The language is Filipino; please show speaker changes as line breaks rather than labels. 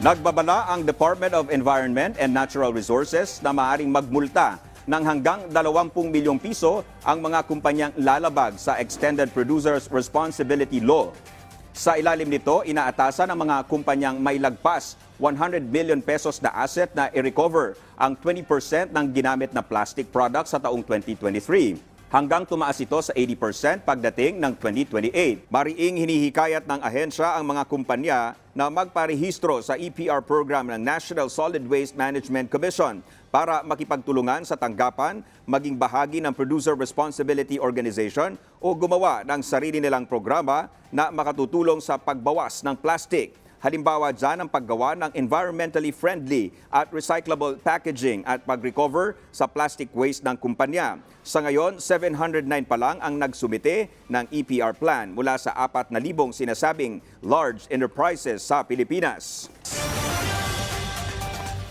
Nagbabala ang Department of Environment and Natural Resources na maaaring magmulta ng hanggang 20 milyong piso ang mga kumpanyang lalabag sa Extended Producers Responsibility Law. Sa ilalim nito, inaatasan ng mga kumpanyang may lagpas 100 million pesos na asset na i-recover ang 20% ng ginamit na plastic products sa taong 2023 hanggang tumaas ito sa 80% pagdating ng 2028. Mariing hinihikayat ng ahensya ang mga kumpanya na magparehistro sa EPR program ng National Solid Waste Management Commission para makipagtulungan sa tanggapan, maging bahagi ng Producer Responsibility Organization o gumawa ng sarili nilang programa na makatutulong sa pagbawas ng plastic. Halimbawa dyan ang paggawa ng environmentally friendly at recyclable packaging at pag-recover sa plastic waste ng kumpanya. Sa ngayon, 709 pa lang ang nagsumite ng EPR plan mula sa 4,000 sinasabing large enterprises sa Pilipinas.